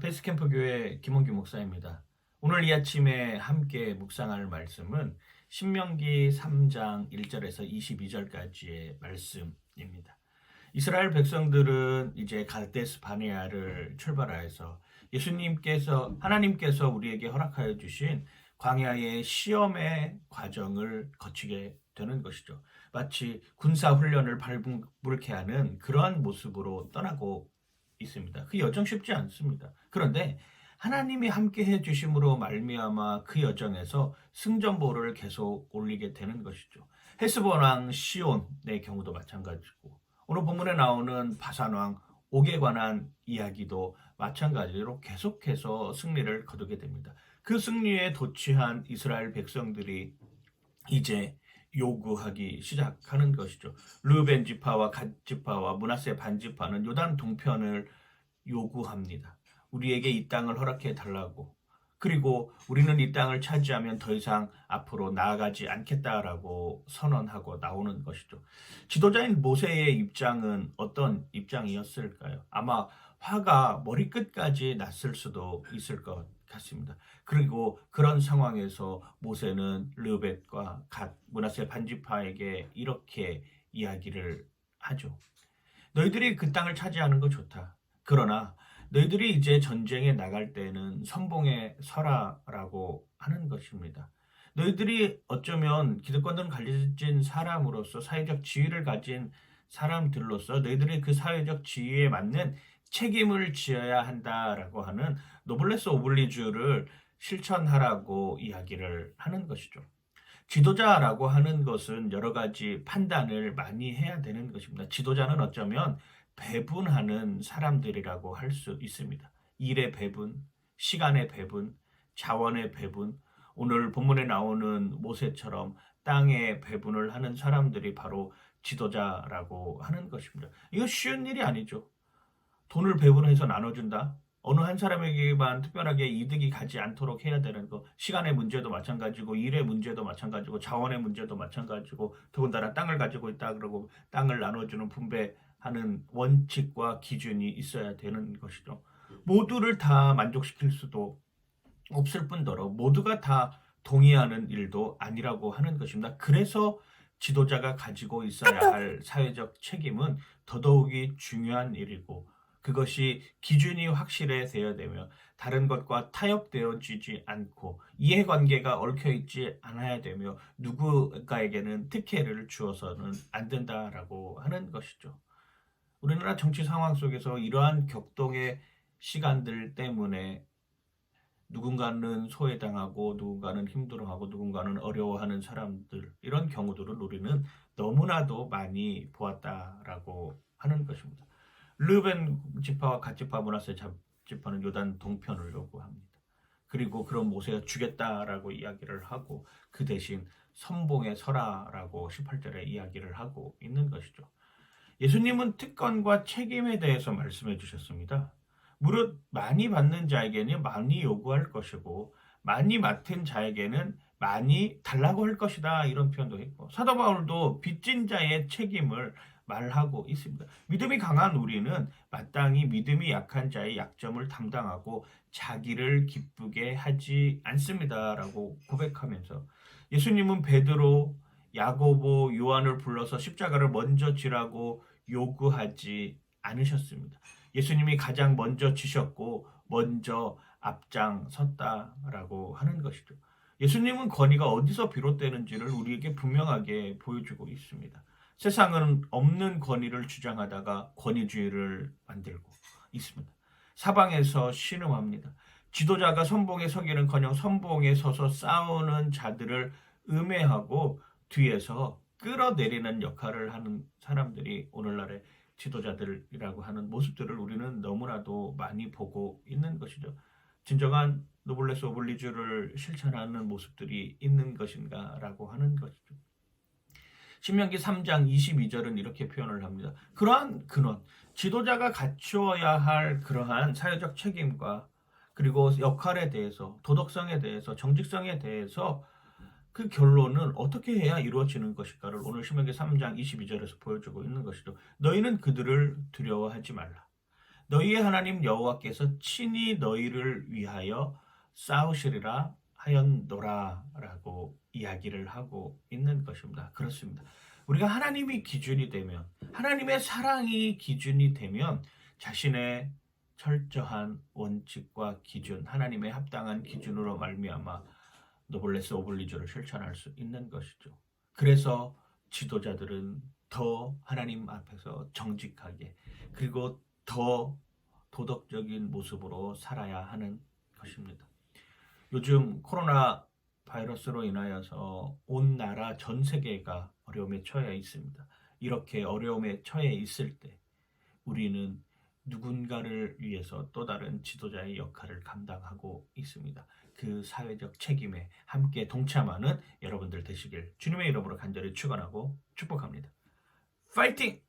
베스캠프 교회 김원규 목사입니다. 오늘 이 아침에 함께 묵상할 말씀은 신명기 3장 1절에서 22절까지의 말씀입니다. 이스라엘 백성들은 이제 갈데스 바네아를 출발하여서 예수님께서 하나님께서 우리에게 허락하여 주신 광야의 시험의 과정을 거치게 되는 것이죠. 마치 군사 훈련을 발불케 하는 그러한 모습으로 떠나고 있습니다. 그 여정 쉽지 않습니다. 그런데 하나님이 함께 해 주심으로 말미암아 그 여정에서 승전보를 계속 올리게 되는 것이죠. 헤스본 왕 시온의 경우도 마찬가지고 오늘 본문에 나오는 바산 왕 옥에 관한 이야기도 마찬가지로 계속해서 승리를 거두게 됩니다. 그 승리에 도취한 이스라엘 백성들이 이제 요구하기 시작하는 것이죠. 르벤 지파와 갓 지파와 문하세 반 지파는 요단 동편을 요구합니다. 우리에게 이 땅을 허락해 달라고. 그리고 우리는 이 땅을 차지하면 더 이상 앞으로 나아가지 않겠다라고 선언하고 나오는 것이죠. 지도자인 모세의 입장은 어떤 입장이었을까요? 아마 화가 머리끝까지 났을 수도 있을 것 같습니다. 그리고 그런 상황에서 모세는 르벳과 갓 문하세 반지파에게 이렇게 이야기를 하죠. 너희들이 그 땅을 차지하는 거 좋다. 그러나 너희들이 이제 전쟁에 나갈 때는 선봉에 서라라고 하는 것입니다. 너희들이 어쩌면 기득권을 가진 사람으로서 사회적 지위를 가진 사람들로서 너희들이 그 사회적 지위에 맞는 책임을 지어야 한다라고 하는 노블레스 오블리주를 실천하라고 이야기를 하는 것이죠. 지도자라고 하는 것은 여러 가지 판단을 많이 해야 되는 것입니다. 지도자는 어쩌면 배분하는 사람들이라고 할 수 있습니다. 일의 배분, 시간의 배분, 자원의 배분, 오늘 본문에 나오는 모세처럼 땅의 배분을 하는 사람들이 바로 지도자라고 하는 것입니다. 이거 쉬운 일이 아니죠. 돈을 배분해서 나눠준다. 어느 한 사람에게만 특별하게 이득이 가지 않도록 해야 되는 거. 시간의 문제도 마찬가지고, 일의 문제도 마찬가지고, 자원의 문제도 마찬가지고, 더군다나 땅을 가지고 있다 그러고 땅을 나눠주는 분배하는 원칙과 기준이 있어야 되는 것이죠. 모두를 다 만족시킬 수도 없을 뿐더러 모두가 다 동의하는 일도 아니라고 하는 것입니다. 그래서 지도자가 가지고 있어야 할 사회적 책임은 더더욱이 중요한 일이고 그것이 기준이 확실해져야 되며 다른 것과 타협되어지지 않고 이해관계가 얽혀있지 않아야 되며 누구가에게는 특혜를 주어서는 안 된다라고 하는 것이죠. 우리나라 정치 상황 속에서 이러한 격동의 시간들 때문에 누군가는 소외당하고 누군가는 힘들어하고 누군가는 어려워하는 사람들 이런 경우들을 우리는 너무나도 많이 보았다라고 하는 것입니다. 르벤 지파와 갓 지파 문하세 지파는 요단 동편을 요구합니다. 그리고 그런 모세가 주겠다라고 이야기를 하고 그 대신 선봉에 서라라고 18절에 이야기를 하고 있는 것이죠. 예수님은 특권과 책임에 대해서 말씀해 주셨습니다. 무릇 많이 받는 자에게는 많이 요구할 것이고 많이 맡은 자에게는 많이 달라고 할 것이다 이런 표현도 했고 사도 바울도 빚진 자의 책임을 말하고 있습니다. 믿음이 강한 우리는 마땅히 믿음이 약한 자의 약점을 담당하고 자기를 기쁘게 하지 않습니다라고 고백하면서 예수님은 베드로, 야고보, 요한을 불러서 십자가를 먼저 지라고 요구하지 않으셨습니다. 예수님이 가장 먼저 지셨고 먼저 앞장 섰다라고 하는 것이죠. 예수님은 권위가 어디서 비롯되는지를 우리에게 분명하게 보여주고 있습니다. 세상은 없는 권위를 주장하다가 권위주의를 만들고 있습니다. 사방에서 신음합니다. 지도자가 선봉에 서기는커녕 선봉에 서서 싸우는 자들을 음해하고 뒤에서 끌어내리는 역할을 하는 사람들이 오늘날의 지도자들이라고 하는 모습들을 우리는 너무나도 많이 보고 있는 것이죠. 진정한 노블레스 오블리주를 실천하는 모습들이 있는 것인가라고 하는 것이죠. 신명기 3장 22절은 이렇게 표현을 합니다. 그러한 근원, 지도자가 갖추어야 할 그러한 사회적 책임과 그리고 역할에 대해서, 도덕성에 대해서, 정직성에 대해서 그 결론은 어떻게 해야 이루어지는 것일까를 오늘 신명기 3장 22절에서 보여주고 있는 것이죠. 너희는 그들을 두려워하지 말라. 너희의 하나님 여호와께서 친히 너희를 위하여 싸우시리라 하였노라라고 이야기를 하고 있는 것입니다. 그렇습니다. 우리가 하나님이 기준이 되면 하나님의 사랑이 기준이 되면 자신의 철저한 원칙과 기준, 하나님의 합당한 기준으로 말미암아 노블레스 오블리주를 실천할 수 있는 것이죠. 그래서 지도자들은 더 하나님 앞에서 정직하게 그리고 더 도덕적인 모습으로 살아야 하는 것입니다. 요즘 코로나 바이러스로 인하여서 온 나라 전 세계가 어려움에 처해 있습니다. 이렇게 어려움에 처해 있을 때 우리는 누군가를 위해서 또 다른 지도자의 역할을 감당하고 있습니다. 그 사회적 책임에 함께 동참하는 여러분들 되시길 주님의 이름으로 간절히 축원하고 축복합니다. 파이팅!